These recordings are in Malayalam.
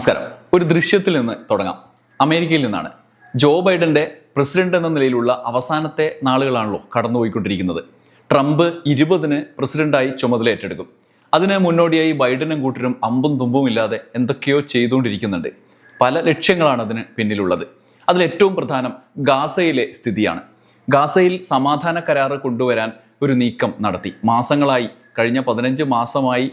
നമസ്കാരം. ഒരു ദൃശ്യത്തിൽ നിന്ന് തുടങ്ങാം. അമേരിക്കയിൽ നിന്നാണ്. ജോ ബൈഡന്റെ പ്രസിഡന്റ് എന്ന നിലയിലുള്ള അവസാനത്തെ നാളുകളാണല്ലോ കടന്നുപോയിക്കൊണ്ടിരിക്കുന്നത്. ട്രംപ് ഇരുപതിന് പ്രസിഡന്റായി ചുമതല ഏറ്റെടുക്കും അതിന് മുന്നോടിയായി ബൈഡനും കൂട്ടരും അമ്പും തുമ്പും ഇല്ലാതെ എന്തൊക്കെയോ ചെയ്തുകൊണ്ടിരിക്കുന്നുണ്ട്. പല ലക്ഷ്യങ്ങളാണ് അതിന് പിന്നിലുള്ളത്. അതിലേറ്റവും പ്രധാനം ഗാസയിലെ സ്ഥിതിയാണ്. ഗാസയിൽ സമാധാന കരാറ് കൊണ്ടുവരാൻ ഒരു നീക്കം നടത്തി. മാസങ്ങളായി കഴിഞ്ഞ പതിനഞ്ച് മാസമായി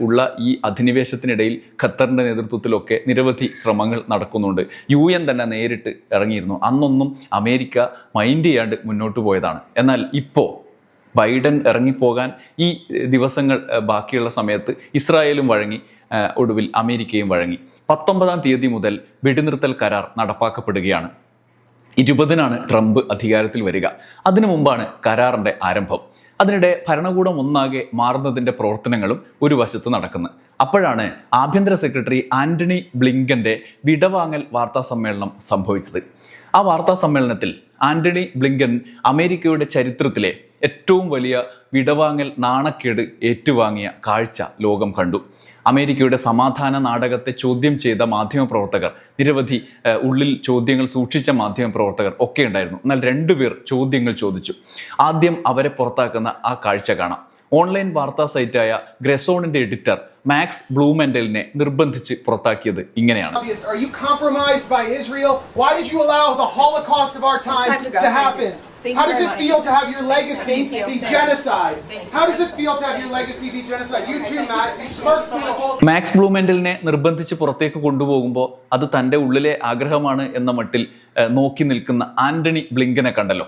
ഉള്ള ഈ അധിനിവേശത്തിനിടയിൽ ഖത്തറിന്റെ നേതൃത്വത്തിലൊക്കെ നിരവധി ശ്രമങ്ങൾ നടക്കുന്നുണ്ട്. യു എൻ തന്നെ നേരിട്ട് ഇറങ്ങിയിരുന്നു. അന്നൊന്നും അമേരിക്ക മൈൻഡ് ചെയ്യാണ്ട് മുന്നോട്ട് പോയതാണ്. എന്നാൽ ഇപ്പോൾ ബൈഡൻ ഇറങ്ങിപ്പോകാൻ ഈ ദിവസങ്ങൾ ബാക്കിയുള്ള സമയത്ത് ഇസ്രായേലും വഴങ്ങി ഒടുവിൽ അമേരിക്കയും വഴങ്ങി. പത്തൊമ്പതാം തീയതി മുതൽ വെടിനിർത്തൽ കരാർ നടപ്പാക്കപ്പെടുകയാണ്. ഇരുപതിനാണ് ട്രംപ് അധികാരത്തിൽ വരിക. അതിനു മുമ്പാണ് കരാറിന്റെ ആരംഭം. അതിനിടെ ഭരണകൂടം ഒന്നാകെ മാറുന്നതിന്റെ പ്രവർത്തനങ്ങളും ഒരു വശത്ത് നടക്കുന്നത് അപ്പോഴാണ് ആഭ്യന്തര സെക്രട്ടറി ആന്റണി ബ്ലിങ്കന്റെ വിടവാങ്ങൽ വാർത്താ സമ്മേളനം സംഭവിച്ചത്. ആ വാർത്താ സമ്മേളനത്തിൽ ആന്റണി ബ്ലിങ്കൻ അമേരിക്കയുടെ ചരിത്രത്തിലെ ഏറ്റവും വലിയ വിടവാങ്ങൽ നാണക്കേട് ഏറ്റുവാങ്ങിയ കാഴ്ച ലോകം കണ്ടു. അമേരിക്കയുടെ സമാധാന നാടകത്തെ ചോദ്യം ചെയ്ത മാധ്യമപ്രവർത്തകർ നിരവധി ഉള്ളിൽ ചോദ്യങ്ങൾ സൂക്ഷിച്ച മാധ്യമപ്രവർത്തകർ ഒക്കെ ഉണ്ടായിരുന്നു. എന്നാൽ രണ്ടുപേർ ചോദ്യങ്ങൾ ചോദിച്ചു. ആദ്യം അവരെ പുറത്താക്കുന്ന ആ കാഴ്ച കാണാം. ഓൺലൈൻ വാർത്താ സൈറ്റായ ഗ്രെസോണിന്റെ എഡിറ്റർ മാക്സ് ബ്ലൂമെന്റലിനെ നിർബന്ധിച്ച് പുറത്താക്കിയത് ഇങ്ങനെയാണ്. How does it feel to have your legacy be genocide? How does it feel to have your legacy be genocide? You too, Matt. You smirk through the whole thing. Max ബ്ലൂമെന്റലിനെ നിർബന്ധിച്ച് പുറത്തേക്ക് കൊണ്ടുപോകുമ്പോൾ അത് തന്റെ ഉള്ളിലെ ആഗ്രഹമാണ് എന്ന മട്ടിൽ നോക്കി നിൽക്കുന്ന ആന്റണി ബ്ലിങ്കനെ കണ്ടല്ലോ.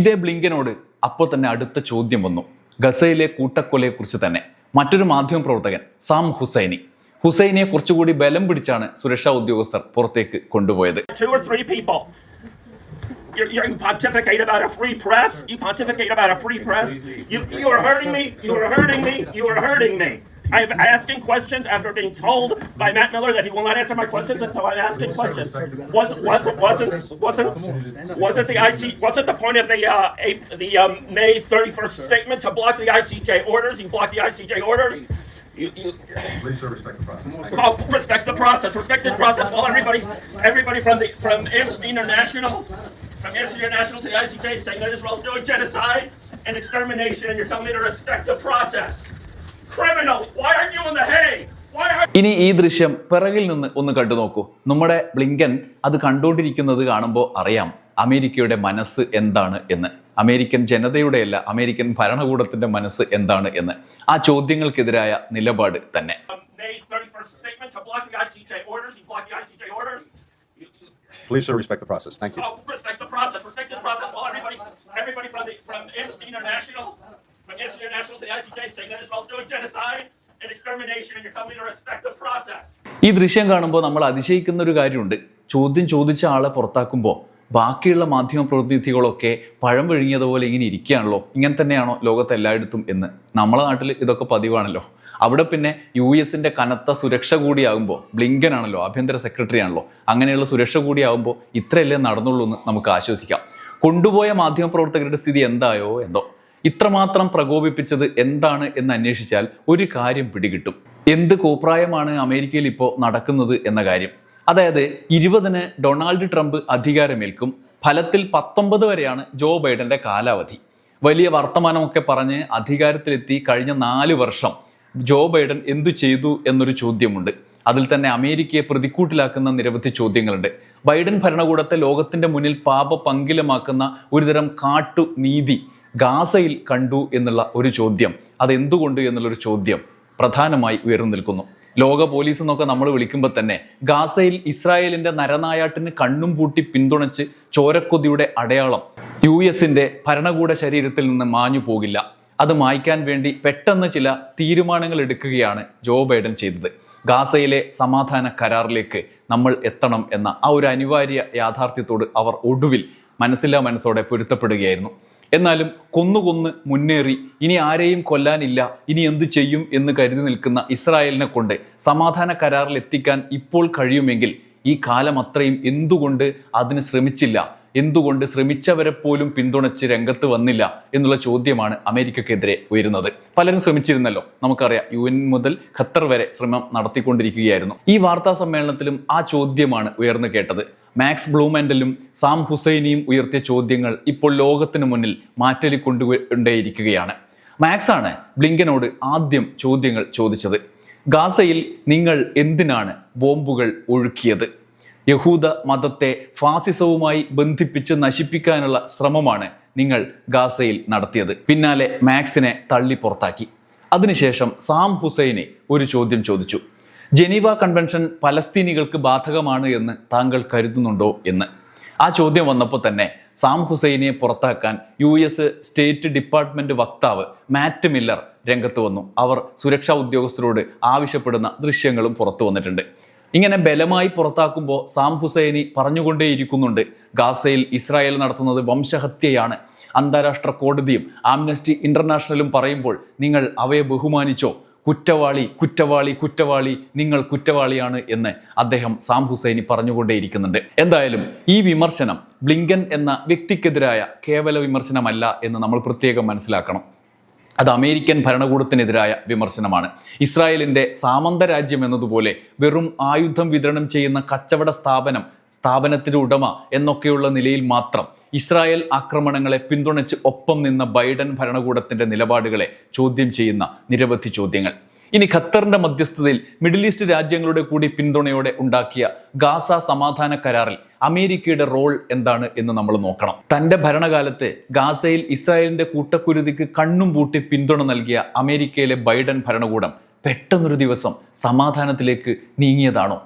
ഇതേ ബ്ലിങ്കനോട് അപ്പോൾ തന്നെ അടുത്ത ചോദ്യം വന്നു. ഗസയിലെ കൂട്ടക്കൊലയെക്കുറിച്ച് തന്നെ മറ്റൊരു മാധ്യമ പ്രവർത്തകൻ സാം ഹുസൈനി ഹുസൈനെ കുറച്ചുകൂടി ബലം പിടിച്ചാണ് സുരക്ഷാ ഉദ്യോഗസ്ഥർ പുറത്തേക്ക് കൊണ്ടുപോയത് You're, you pontificate about a free press. You pontificate about a free press. You, you are hurting me. You are hurting me. You are hurting me. I am asking questions after being told by Matt Miller that he will not answer my questions until I'm asking questions. Was was wasn't wasn't wasn't the IC wasn't the point of the uh, eight, the um, May 31st statement to block the ICJ orders? You blocked the ICJ orders. You, you, Please, sir, respect the process. Thank you. Oh, respect the process. Respect the process. Well, everybody, everybody from the from Amnesty International, from Amnesty International to the ICJ, is saying that Israel's doing genocide and extermination, and you're telling me to respect the process. Criminal. Why aren't you in the Hague? Why are ഇനി ഈ ദൃശ്യം പിറകിൽ നിന്ന് ഒന്ന് കണ്ടു നോക്കൂ നമ്മുടെ ബ്ലിങ്കൻ അത് കണ്ടുകൊണ്ടിരിക്കുന്നത് കാണുമ്പോൾ അറിയാം അമേരിക്കയുടെ മനസ്സ് എന്താണ് എന്ന് അമേരിക്കൻ ജനതയുടെയല്ല അമേരിക്കൻ ഭരണകൂടത്തിന്റെ മനസ്സ് എന്താണ് എന്ന് ആ ചോദ്യങ്ങൾക്കെതിരായ നിലപാട് തന്നെ um, May 31st statement to block the ICJ orders? You blocked the ICJ orders. You, you, Please, sir, respect the process. Thank you. oh, respect the process. Respect the process. Well, everybody, everybody from the from Amnesty International, ഈ ദൃശ്യം കാണുമ്പോൾ നമ്മൾ അതിശയിക്കുന്ന ഒരു കാര്യമുണ്ട്. ചോദ്യം ചോദിച്ച ആളെ പുറത്താക്കുമ്പോൾ ബാക്കിയുള്ള മാധ്യമ പ്രതിനിധികളൊക്കെ പഴം വിഴുങ്ങിയതുപോലെ ഇങ്ങനെ ഇരിക്കുകയാണല്ലോ. ഇങ്ങനെ തന്നെയാണോ ലോകത്ത് എല്ലായിടത്തും എന്ന്. നമ്മളെ നാട്ടിൽ ഇതൊക്കെ പതിവാണല്ലോ. അവിടെ പിന്നെ യു എസിന്റെ കനത്ത സുരക്ഷ കൂടിയാകുമ്പോൾ ബ്ലിങ്കൻ ആണല്ലോ ആഭ്യന്തര സെക്രട്ടറി ആണല്ലോ അങ്ങനെയുള്ള സുരക്ഷ കൂടിയാകുമ്പോൾ ഇത്രയല്ലേ നടന്നുള്ളൂ എന്ന് നമുക്ക് ആശ്വസിക്കാം. കൊണ്ടുപോയ മാധ്യമപ്രവർത്തകരുടെ സ്ഥിതി എന്തായോ എന്തോ. ഇത്രമാത്രം പ്രകോപിപ്പിച്ചത് എന്താണ് എന്ന് അന്വേഷിച്ചാൽ ഒരു കാര്യം പിടികിട്ടും. എന്ത് കോപ്രായമാണ് അമേരിക്കയിൽ ഇപ്പോൾ നടക്കുന്നത് എന്ന കാര്യം. അതായത് ഇരുപതിന് ഡൊണാൾഡ് ട്രംപ് അധികാരമേൽക്കും. ഫലത്തിൽ പത്തൊമ്പത് വരെയാണ് ജോ ബൈഡന്റെ കാലാവധി. വലിയ വർത്തമാനമൊക്കെ പറഞ്ഞ് അധികാരത്തിലെത്തി കഴിഞ്ഞ നാല് വർഷം ജോ ബൈഡൻ എന്തു ചെയ്തു എന്നൊരു ചോദ്യമുണ്ട്. അതിൽ തന്നെ അമേരിക്കയെ പ്രതിക്കൂട്ടിലാക്കുന്ന നിരവധി ചോദ്യങ്ങളുണ്ട്. ബൈഡൻ ഭരണകൂടത്തെ ലോകത്തിന്റെ മുന്നിൽ പാപ പങ്കിലമാക്കുന്ന ഒരുതരം കാട്ടു നീതി ഗാസയിൽ കണ്ടു എന്നുള്ള ഒരു ചോദ്യം അതെന്തുകൊണ്ട് എന്നുള്ളൊരു ചോദ്യം പ്രധാനമായി ഉയർന്നു നിൽക്കുന്നു. ലോക പോലീസ് എന്നൊക്കെ നമ്മൾ വിളിക്കുമ്പോൾ തന്നെ ഗാസയിൽ ഇസ്രായേലിന്റെ നരനായാട്ടിന് കണ്ണും പൂട്ടി പിന്തുണച്ച് ചോരക്കൊതിയുടെ അടയാളം യു എസിന്റെ ഭരണകൂട ശരീരത്തിൽ നിന്ന് മാഞ്ഞു പോകില്ല. അത് മായ്ക്കാൻ വേണ്ടി പെട്ടെന്ന് ചില തീരുമാനങ്ങൾ എടുക്കുകയാണ് ജോ ബൈഡൻ ചെയ്തത്. ഗാസയിലെ സമാധാന കരാറിലേക്ക് നമ്മൾ എത്തണം എന്ന ആ ഒരു അനിവാര്യ യാഥാർത്ഥ്യത്തോട് അവർ ഒടുവിൽ മനസ്സില്ലാ മനസ്സോടെ പൊരുത്തപ്പെടുകയായിരുന്നു. എന്നാലും കൊന്നു കൊന്ന് മുന്നേറി ഇനി ആരെയും കൊല്ലാനില്ല ഇനി എന്തു ചെയ്യും എന്ന് കരുതി നിൽക്കുന്ന ഇസ്രായേലിനെ കൊണ്ട് സമാധാന കരാറിൽ എത്തിക്കാൻ ഇപ്പോൾ കഴിയുമെങ്കിൽ ഈ കാലം അത്രയും എന്തുകൊണ്ട് അതിന് ശ്രമിച്ചില്ല? എന്തുകൊണ്ട് ശ്രമിച്ചവരെ പോലും പിന്തുണച്ച് രംഗത്ത് വന്നില്ല എന്നുള്ള ചോദ്യമാണ് അമേരിക്കക്കെതിരെ ഉയരുന്നത്. പലരും ശ്രമിച്ചിരുന്നല്ലോ. നമുക്കറിയാം യു എൻ മുതൽ ഖത്തർ വരെ ശ്രമം നടത്തിക്കൊണ്ടിരിക്കുകയായിരുന്നു. ഈ വാർത്താ സമ്മേളനത്തിലും ആ ചോദ്യമാണ് ഉയർന്നു കേട്ടത്. മാക്സ് ബ്ലൂമെൻഡലും സാം ഹുസൈനിയും ഉയർത്തിയ ചോദ്യങ്ങൾ ഇപ്പോൾ ലോകത്തിന് മുന്നിൽ മാറ്റലിക്കൊണ്ടുകൊണ്ടേയിരിക്കുകയാണ്. മാക്സ് ആണ് ബ്ലിങ്കനോട് ആദ്യം ചോദ്യങ്ങൾ ചോദിച്ചത്. ഗാസയിൽ നിങ്ങൾ എന്തിനാണ് ബോംബുകൾ ഒഴുക്കിയത്? യഹൂദ മതത്തെ ഫാസിസവുമായി ബന്ധിപ്പിച്ച് നശിപ്പിക്കാനുള്ള ശ്രമമാണ് നിങ്ങൾ ഗാസയിൽ നടത്തിയത്. പിന്നാലെ മാക്സിനെ തള്ളി പുറത്താക്കി. അതിനുശേഷം സാം ഹുസൈനെ ഒരു ചോദ്യം ചോദിച്ചു. ജനീവ കൺവെൻഷൻ പലസ്തീനികൾക്ക് ബാധകമാണ് എന്ന് താങ്കൾ കരുതുന്നുണ്ടോ എന്ന്? ആ ചോദ്യം വന്നപ്പോൾ തന്നെ സാം ഹുസൈനെ പുറത്താക്കാൻ യു എസ് സ്റ്റേറ്റ് ഡിപ്പാർട്ട്മെന്റ് വക്താവ് മാറ്റ് മില്ലർ രംഗത്ത് വന്നു. അവർ സുരക്ഷാ ഉദ്യോഗസ്ഥരോട് ആവശ്യപ്പെടുന്ന ദൃശ്യങ്ങളും പുറത്തു വന്നിട്ടുണ്ട്. ഇങ്ങനെ ബലമായി പുറത്താക്കുമ്പോൾ സാം ഹുസൈനി പറഞ്ഞുകൊണ്ടേയിരിക്കുന്നുണ്ട്. ഗാസയിൽ ഇസ്രായേൽ നടത്തുന്നത് വംശഹത്യയാണ്. അന്താരാഷ്ട്ര കോടതിയും ആംനസ്റ്റി ഇന്റർനാഷണലും പറയുമ്പോൾ നിങ്ങൾ അവയെ ബഹുമാനിച്ചോ? കുറ്റവാളി കുറ്റവാളി കുറ്റവാളി നിങ്ങൾ കുറ്റവാളിയാണ് എന്ന് അദ്ദേഹം സാം ഹുസൈനി പറഞ്ഞുകൊണ്ടേയിരിക്കുന്നുണ്ട്. എന്തായാലും ഈ വിമർശനം ബ്ലിങ്കൻ എന്ന വ്യക്തിക്കെതിരായ കേവല വിമർശനമല്ല എന്ന് നമ്മൾ പ്രത്യേകം മനസ്സിലാക്കണം. അത് അമേരിക്കൻ ഭരണകൂടത്തിനെതിരായ വിമർശനമാണ്. ഇസ്രായേലിന്റെ സാമന്ത രാജ്യം എന്നതുപോലെ വെറും ആയുധം വിതരണം ചെയ്യുന്ന കച്ചവട സ്ഥാപനം സ്ഥാപനത്തിന്റെ ഉടമ എന്നൊക്കെയുള്ള നിലയിൽ മാത്രം ഇസ്രായേൽ ആക്രമണങ്ങളെ പിന്തുണച്ച് ഒപ്പം നിന്ന ബൈഡൻ ഭരണകൂടത്തിന്റെ നിലപാടുകളെ ചോദ്യം ചെയ്യുന്ന നിരവധി ചോദ്യങ്ങൾ. ഇനി ഖത്തറിന്റെ മധ്യസ്ഥതയിൽ മിഡിൽ ഈസ്റ്റ് രാജ്യങ്ങളുടെ കൂടി പിന്തുണയോടെ ഉണ്ടാക്കിയ ഗാസ സമാധാന കരാറിൽ അമേരിക്കയുടെ റോൾ എന്താണ് എന്ന് നമ്മൾ നോക്കണം. തന്റെ ഭരണകാലത്ത് ഗാസയിൽ ഇസ്രായേലിന്റെ കൂട്ടക്കുരുതിക്ക് കണ്ണും പൂട്ടി പിന്തുണ നൽകിയ അമേരിക്കയിലെ ബൈഡൻ ഭരണകൂടം പെട്ടെന്നൊരു ദിവസം സമാധാനത്തിലേക്ക് നീങ്ങിയതാണോ?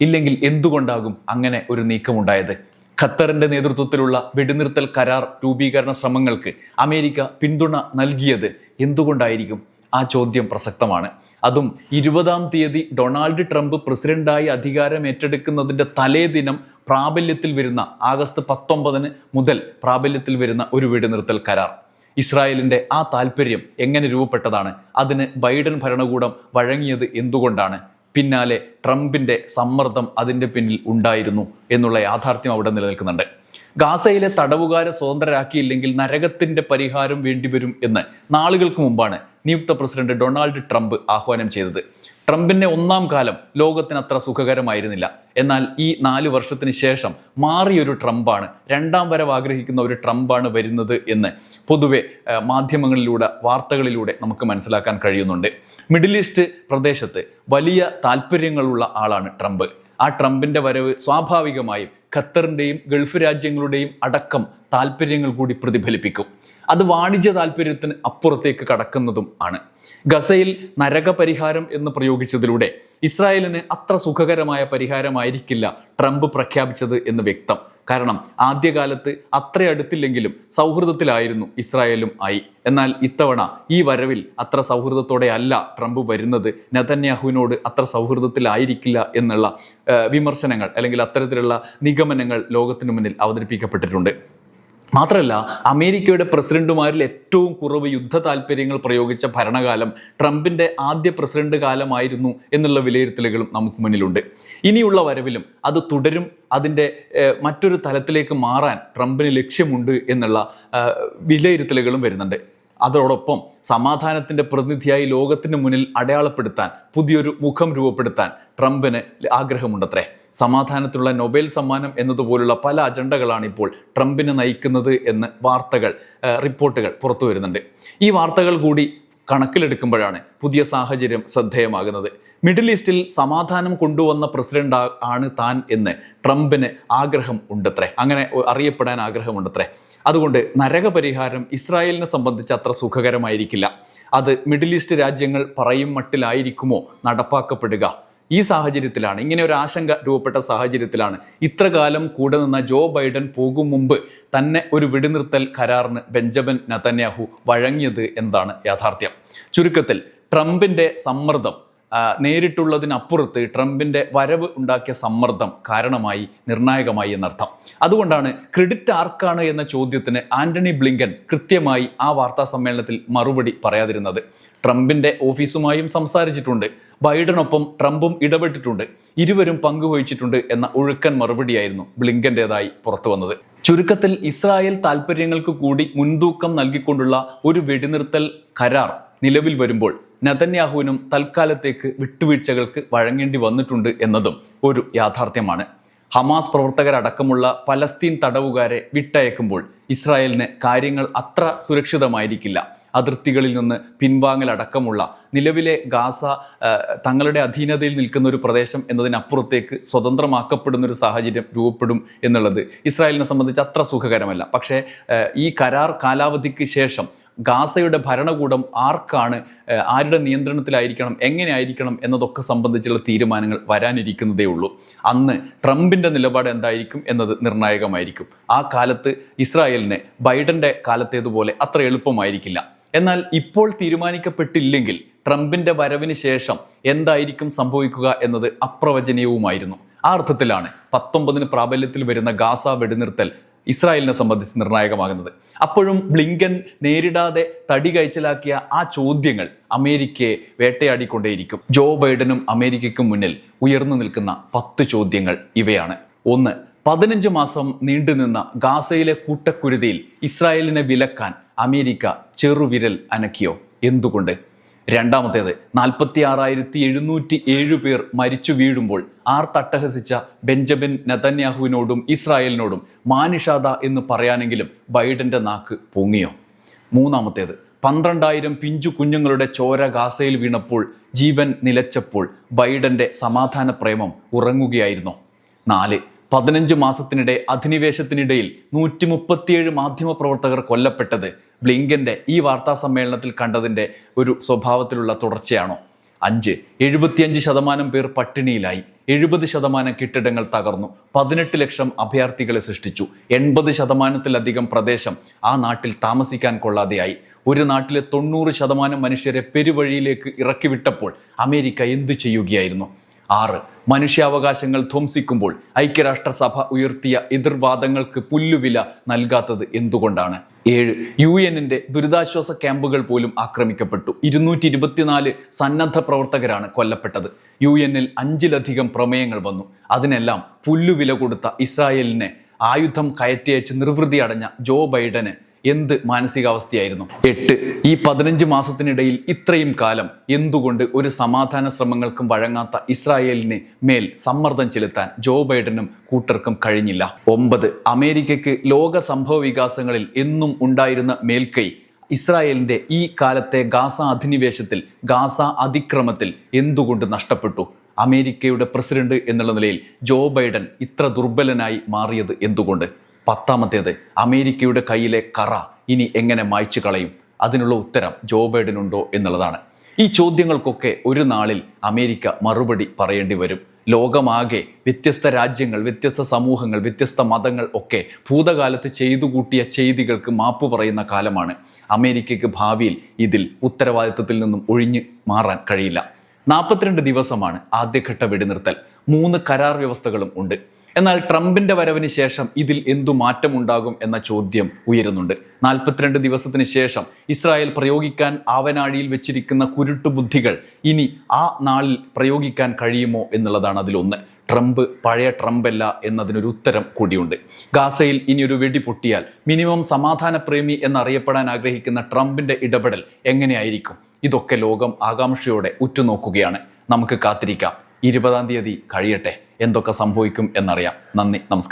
ഇല്ലെങ്കിൽ എന്തുകൊണ്ടാകും അങ്ങനെ ഒരു നീക്കമുണ്ടായത്? ഖത്തറിന്റെ നേതൃത്വത്തിലുള്ള വെടിനിർത്തൽ കരാർ രൂപീകരണ ശ്രമങ്ങൾക്ക് അമേരിക്ക പിന്തുണ നൽകിയത് എന്തുകൊണ്ടായിരിക്കും? ആ ചോദ്യം പ്രസക്തമാണ്. അതും ഇരുപതാം തീയതി ഡൊണാൾഡ് ട്രംപ് പ്രസിഡന്റായി അധികാരം ഏറ്റെടുക്കുന്നതിന്റെ തലേദിനം പ്രാബല്യത്തിൽ വരുന്ന ആഗസ്റ്റ് പത്തൊമ്പതിന് മുതൽ പ്രാബല്യത്തിൽ വരുന്ന ഒരു വെടിനിർത്തൽ കരാർ. ഇസ്രായേലിന്റെ ആ താല്പര്യം എങ്ങനെ രൂപപ്പെട്ടതാണ്? അതിന് ബൈഡൻ ഭരണകൂടം വഴങ്ങിയത് എന്തുകൊണ്ടാണ്? പിന്നാലെ ട്രംപിന്റെ സമ്മർദ്ദം അതിന്റെ പിന്നിൽ ഉണ്ടായിരുന്നു എന്നുള്ള യാഥാർത്ഥ്യം അവിടെ നിലനിൽക്കുന്നുണ്ട്. ഗാസയിലെ തടവുകാരെ സ്വതന്ത്രരാക്കിയില്ലെങ്കിൽ നരകത്തിന്റെ പരിഹാരം വേണ്ടിവരും എന്ന് നാളുകൾക്ക് മുമ്പാണ് നിയുക്ത പ്രസിഡന്റ് ഡൊണാൾഡ് ട്രംപ് ആഹ്വാനം ചെയ്തത്. ട്രംപിന്റെ ഒന്നാം കാലം ലോകത്തിന് അത്ര സുഖകരമായിരുന്നില്ല. എന്നാൽ ഈ നാല് വർഷത്തിന് ശേഷം മാറിയൊരു ട്രംപാണ് രണ്ടാം വരവ് ആഗ്രഹിക്കുന്ന ഒരു ട്രംപാണ് വരുന്നത് എന്ന് പൊതുവെ മാധ്യമങ്ങളിലൂടെ വാർത്തകളിലൂടെ നമുക്ക് മനസ്സിലാക്കാൻ കഴിയുന്നുണ്ട്. മിഡിൽ ഈസ്റ്റ് പ്രദേശത്ത് വലിയ താല്പര്യങ്ങളുള്ള ആളാണ് ട്രംപ്. ആ ട്രംപിന്റെ വരവ് സ്വാഭാവികമായും ഖത്തറിന്റെയും ഗൾഫ് രാജ്യങ്ങളുടെയും അടക്കം താല്പര്യങ്ങൾ കൂടി പ്രതിഫലിപ്പിക്കും. അത് വാണിജ്യ താല്പര്യത്തിന് അപ്പുറത്തേക്ക് കടക്കുന്നതും ആണ്. ഗസയിൽ നരകപരിഹാരം എന്ന് പ്രയോഗിച്ചതിലൂടെ ഇസ്രായേലിന് അത്ര സുഖകരമായ പരിഹാരമായിരിക്കില്ല ട്രംപ് പ്രഖ്യാപിച്ചത് എന്ന് വ്യക്തം. കാരണം ആദ്യകാലത്ത് അത്ര അടുത്തില്ലെങ്കിലും സൗഹൃദത്തിലായിരുന്നു ഇസ്രായേലും ആയി. എന്നാൽ ഇത്തവണ ഈ വരവിൽ അത്ര സൗഹൃദത്തോടെ അല്ല ട്രംപ് വരുന്നത്. നെതന്യാഹുവിനോട് അത്ര സൗഹൃദത്തിലായിരിക്കില്ല എന്നുള്ള വിമർശനങ്ങൾ അല്ലെങ്കിൽ അത്തരത്തിലുള്ള നിഗമനങ്ങൾ ലോകത്തിനു മുന്നിൽ അവതരിപ്പിക്കപ്പെട്ടിട്ടുണ്ട്. മാത്രമല്ല അമേരിക്കയുടെ പ്രസിഡന്റുമാരിൽ ഏറ്റവും കുറവ് യുദ്ധ താല്പര്യങ്ങൾ പ്രയോഗിച്ച ഭരണകാലം ട്രംപിന്റെ ആദ്യ പ്രസിഡന്റ് കാലമായിരുന്നു എന്നുള്ള വിലയിരുത്തലുകളും നമുക്ക് മുന്നിലുണ്ട്. ഇനിയുള്ള വരവിലും അത് തുടരും അതിന്റെ മറ്റൊരു തലത്തിലേക്ക് മാറാൻ ട്രംപിന് ലക്ഷ്യമുണ്ട് എന്നുള്ള വിലയിരുത്തലുകളും വരുന്നുണ്ട്. അതോടൊപ്പം സമാധാനത്തിന്റെ പ്രതിനിധിയായി ലോകത്തിന് മുന്നിൽ അടയാളപ്പെടുത്താൻ പുതിയൊരു മുഖം രൂപപ്പെടുത്താൻ ട്രംപിന് ആഗ്രഹമുണ്ടത്രേ. സമാധാനത്തിലുള്ള നൊബേൽ സമ്മാനം എന്നതുപോലുള്ള പല അജണ്ടകളാണ് ഇപ്പോൾ ട്രംപിനെ നയിക്കുന്നത് എന്ന് വാർത്തകൾ റിപ്പോർട്ടുകൾ പുറത്തു വരുന്നുണ്ട്. ഈ വാർത്തകൾ കൂടി കണക്കിലെടുക്കുമ്പോഴാണ് പുതിയ സാഹചര്യം ശ്രദ്ധേയമാകുന്നത്. മിഡിൽ ഈസ്റ്റിൽ സമാധാനം കൊണ്ടുവന്ന പ്രസിഡന്റ് ആണ് താൻ എന്ന് ട്രംപിന് ആഗ്രഹം ഉണ്ടത്രേ. അങ്ങനെ അറിയപ്പെടാൻ ആഗ്രഹമുണ്ടത്രേ. അതുകൊണ്ട് നരകപരിഹാരം ഇസ്രായേലിനെ സംബന്ധിച്ച് അത്ര സുഖകരമായിരിക്കില്ല. അത് മിഡിൽ ഈസ്റ്റ് രാജ്യങ്ങൾ പറയും മട്ടിലായിരിക്കുമോ? നടപ്പാക്കപ്പെടുക. ഈ സാഹചര്യത്തിലാണ് ഇങ്ങനെ ഒരു ആശങ്ക രൂപപ്പെട്ട സാഹചര്യത്തിലാണ് ഇത്രകാലം കൂടെ നിന്ന ജോ ബൈഡൻ പോകും മുമ്പ് തന്നെ ഒരു വെടിനിർത്തൽ കരാറിന് ബെഞ്ചമിൻ നതന്യാഹു വഴങ്ങിയത് എന്താണ് യാഥാർത്ഥ്യം? ചുരുക്കത്തിൽ ട്രംപിന്റെ സമ്മർദ്ദം നേരിട്ടുള്ളതിനപ്പുറത്ത് ട്രംപിന്റെ വരവ് ഉണ്ടാക്കിയ സമ്മർദ്ദം കാരണമായി നിർണായകമായി എന്നർത്ഥം. അതുകൊണ്ടാണ് ക്രെഡിറ്റ് ആർക്കാണ് എന്ന ചോദ്യത്തിന് ആന്റണി ബ്ലിങ്കൻ കൃത്യമായി ആ വാർത്താ സമ്മേളനത്തിൽ മറുപടി പറയാതിരുന്നത്. ട്രംപിന്റെ ഓഫീസുമായും സംസാരിച്ചിട്ടുണ്ട്. ബൈഡനൊപ്പം ട്രംപും ഇടപെട്ടിട്ടുണ്ട്. ഇരുവരും പങ്കുവഹിച്ചിട്ടുണ്ട് എന്ന ഒഴുക്കൻ മറുപടിയായിരുന്നു ബ്ലിങ്കന്റേതായി പുറത്തു വന്നത്. ചുരുക്കത്തിൽ ഇസ്രായേൽ താൽപ്പര്യങ്ങൾക്ക് കൂടി മുൻതൂക്കം നൽകിക്കൊണ്ടുള്ള ഒരു വെടിനിർത്തൽ കരാർ നിലവിൽ വരുമ്പോൾ നതന്യാഹുവിനും തൽക്കാലത്തേക്ക് വിട്ടുവീഴ്ചകൾക്ക് വഴങ്ങേണ്ടി വന്നിട്ടുണ്ട് എന്നതും ഒരു യാഥാർത്ഥ്യമാണ്. ഹമാസ് പ്രവർത്തകരടക്കമുള്ള പലസ്തീൻ തടവുകാരെ വിട്ടയക്കുമ്പോൾ ഇസ്രായേലിന് കാര്യങ്ങൾ അത്ര സുരക്ഷിതമായിരിക്കില്ല. അതിർത്തികളിൽ നിന്ന് പിൻവാങ്ങലടക്കമുള്ള നിലവിലെ ഗാസ തങ്ങളുടെ അധീനതയിൽ നിൽക്കുന്ന ഒരു പ്രദേശം എന്നതിനപ്പുറത്തേക്ക് സ്വതന്ത്രമാക്കപ്പെടുന്ന ഒരു സാഹചര്യം രൂപപ്പെടും എന്നുള്ളത് ഇസ്രായേലിനെ സംബന്ധിച്ച് അത്ര സുഖകരമല്ല. പക്ഷേ ഈ കരാർ കാലാവധിക്ക് ശേഷം ഗാസയുടെ ഭരണകൂടം ആർക്കാണ് ആരുടെ നിയന്ത്രണത്തിലായിരിക്കണം എങ്ങനെ ആയിരിക്കണം എന്നതൊക്കെ സംബന്ധിച്ചുള്ള തീരുമാനങ്ങൾ വരാനിരിക്കുന്നതേ ഉള്ളൂ. അന്ന് ട്രംപിന്റെ നിലപാട് എന്തായിരിക്കും എന്നത് നിർണായകമായിരിക്കും. ആ കാലത്ത് ഇസ്രായേലിന് ബൈഡന്റെ കാലത്തേതുപോലെ അത്ര എളുപ്പമായിരിക്കില്ല. എന്നാൽ ഇപ്പോൾ തീരുമാനിക്കപ്പെട്ടില്ലെങ്കിൽ ട്രംപിന്റെ വരവിന് ശേഷം എന്തായിരിക്കും സംഭവിക്കുക എന്നത് അപ്രവചനീയവുമായിരുന്നു. ആ അർത്ഥത്തിലാണ് പത്തൊമ്പതിന് പ്രാബല്യത്തിൽ വരുന്ന ഗാസ വെടിനിർത്തൽ ഇസ്രായേലിനെ സംബന്ധിച്ച് നിർണായകമാകുന്നത്. അപ്പോഴും ബ്ലിങ്കൻ നേരിടാതെ തടി കഴിച്ചലാക്കിയ ആ ചോദ്യങ്ങൾ അമേരിക്കയെ വേട്ടയാടിക്കൊണ്ടേയിരിക്കും. ജോ ബൈഡനും അമേരിക്കയ്ക്കും മുന്നിൽ ഉയർന്നു നിൽക്കുന്ന പത്ത് ചോദ്യങ്ങൾ ഇവയാണ്. ഒന്ന് പതിനഞ്ച് മാസം നീണ്ടുനിന്ന ഗാസയിലെ കൂട്ടക്കുരുതിയിൽ ഇസ്രായേലിനെ വിലക്കാൻ അമേരിക്ക ചെറുവിരൽ അനക്കിയോ? എന്തുകൊണ്ട്? രണ്ടാമത്തേത് നാൽപ്പത്തി ആറായിരത്തി എഴുന്നൂറ്റി ഏഴ് പേർ മരിച്ചു വീഴുമ്പോൾ ആർ തട്ടഹസിച്ച ബെഞ്ചമിൻ നെതന്യാഹുവിനോടും ഇസ്രായേലിനോടും മാനിഷാദ എന്ന് പറയാനെങ്കിലും ബൈഡന്റെ നാക്ക് പൊങ്ങിയോ? മൂന്നാമത്തേത് പന്ത്രണ്ടായിരം പിഞ്ചു കുഞ്ഞുങ്ങളുടെ ചോര ഗാസയിൽ വീണപ്പോൾ ജീവൻ നിലച്ചപ്പോൾ ബൈഡന്റെ സമാധാന പ്രേമം ഉറങ്ങുകയായിരുന്നു. നാല് പതിനഞ്ച് മാസത്തിനിടെ അധിനിവേശത്തിനിടയിൽ നൂറ്റി മുപ്പത്തിയേഴ് മാധ്യമപ്രവർത്തകർ കൊല്ലപ്പെട്ടത് ബ്ലിങ്കന്റെ ഈ വാർത്താ സമ്മേളനത്തിൽ കണ്ടതിന്റെ ഒരു സ്വഭാവത്തിലുള്ള തുടർച്ചയാണോ? അഞ്ച് എഴുപത്തിയഞ്ച് ശതമാനം പേർ പട്ടിണിയിലായി. എഴുപത് ശതമാനം കെട്ടിടങ്ങൾ തകർന്നു. പതിനെട്ട് ലക്ഷം അഭയാർത്ഥികളെ സൃഷ്ടിച്ചു. എൺപത് ശതമാനത്തിലധികം പ്രദേശം ആ നാട്ടിൽ താമസിക്കാൻ കൊള്ളാതെയായി. ഒരു നാട്ടിലെ തൊണ്ണൂറ് ശതമാനം മനുഷ്യരെ പെരുവഴിയിലേക്ക് ഇറക്കിവിട്ടപ്പോൾ അമേരിക്ക എന്തു ചെയ്യുകയായിരുന്നു? ആറ് മനുഷ്യാവകാശങ്ങൾ ധ്വംസിക്കുമ്പോൾ ഐക്യരാഷ്ട്രസഭ ഉയർത്തിയ എതിർവാദങ്ങൾക്ക് പുല്ലുവില നൽകാത്തത് എന്തുകൊണ്ടാണ്? ഏഴ്. യു എന്നിന്റെ ദുരിതാശ്വാസ ക്യാമ്പുകൾ പോലും ആക്രമിക്കപ്പെട്ടു. ഇരുന്നൂറ്റി ഇരുപത്തിനാല് സന്നദ്ധ പ്രവർത്തകരാണ് കൊല്ലപ്പെട്ടത്. യു എന്നിൽ അഞ്ചിലധികം പ്രമേയങ്ങൾ വന്നു. അതിനെല്ലാം പുല്ലുവില കൊടുത്ത ഇസ്രായേലിനെ ആയുധം കയറ്റിയച്ച് നിർവൃതി അടഞ്ഞ ജോ ബൈഡന് എന്ത് മാനസികാവസ്ഥയായിരുന്നു? എട്ട് ഈ പതിനഞ്ച് മാസത്തിനിടയിൽ ഇത്രയും കാലം എന്തുകൊണ്ട് ഒരു സമാധാന ശ്രമങ്ങൾക്കും വഴങ്ങാത്ത ഇസ്രായേലിന് മേൽ സമ്മർദ്ദം ചെലുത്താൻ ജോ ബൈഡനും കൂട്ടർക്കും കഴിഞ്ഞില്ല? ഒമ്പത് അമേരിക്കയ്ക്ക് ലോക സംഭവ വികാസങ്ങളിൽ എന്നും ഉണ്ടായിരുന്ന മേൽക്കൈ ഇസ്രായേലിന്റെ ഈ കാലത്തെ ഗാസ അധിനിവേശത്തിൽ ഗാസ അതിക്രമത്തിൽ എന്തുകൊണ്ട് നഷ്ടപ്പെട്ടു? അമേരിക്കയുടെ പ്രസിഡന്റ് എന്നുള്ള നിലയിൽ ജോ ബൈഡൻ ഇത്ര ദുർബലനായി മാറിയത് എന്തുകൊണ്ട്? പത്താമത്തേത് അമേരിക്കയുടെ കയ്യിലെ കറ ഇനി എങ്ങനെ മായ്ച്ചു കളയും? അതിനുള്ള ഉത്തരം ജോ ബൈഡനുണ്ടോ എന്നുള്ളതാണ്. ഈ ചോദ്യങ്ങൾക്കൊക്കെ ഒരു നാളിൽ അമേരിക്ക മറുപടി പറയേണ്ടി വരും. ലോകമാകെ വ്യത്യസ്ത രാജ്യങ്ങൾ വ്യത്യസ്ത സമൂഹങ്ങൾ വ്യത്യസ്ത മതങ്ങൾ ഒക്കെ ഭൂതകാലത്ത് ചെയ്തു കൂട്ടിയ ചെയ്തികൾക്ക് മാപ്പ് പറയുന്ന കാലമാണ്. അമേരിക്കയ്ക്ക് ഭാവിയിൽ ഇതിൽ ഉത്തരവാദിത്തത്തിൽ നിന്നും ഒഴിഞ്ഞു മാറാൻ കഴിയില്ല. നാൽപ്പത്തിരണ്ട് ദിവസമാണ് ആദ്യഘട്ട വെടിനിർത്തൽ. മൂന്ന് കരാർ വ്യവസ്ഥകളും ഉണ്ട്. എന്നാൽ ട്രംപിന്റെ വരവിന് ശേഷം ഇതിൽ എന്തു മാറ്റമുണ്ടാകും എന്ന ചോദ്യം ഉയരുന്നുണ്ട്. നാൽപ്പത്തിരണ്ട് ദിവസത്തിന് ശേഷം ഇസ്രായേൽ പ്രയോഗിക്കാൻ ആവനാഴിയിൽ വെച്ചിരിക്കുന്ന കുരുട്ടുബുദ്ധികൾ ഇനി ആ നാളിൽ പ്രയോഗിക്കാൻ കഴിയുമോ എന്നുള്ളതാണ് അതിലൊന്ന്. ട്രംപ് പഴയ ട്രംപല്ല എന്നതിനൊരു ഉത്തരം കൂടിയുണ്ട്. ഗാസയിൽ ഇനിയൊരു വെടി പൊട്ടിയാൽ മിനിമം സമാധാന പ്രേമി എന്നറിയപ്പെടാൻ ആഗ്രഹിക്കുന്ന ട്രംപിന്റെ ഇടപെടൽ എങ്ങനെയായിരിക്കും? ഇതൊക്കെ ലോകം ആകാംക്ഷയോടെ ഉറ്റുനോക്കുകയാണ്. നമുക്ക് കാത്തിരിക്കാം. ഇരുപതാം തീയതി കഴിയട്ടെ. എന്തൊക്കെ സംഭവിക്കും എന്നറിയാം. നന്ദി നമസ്കാരം.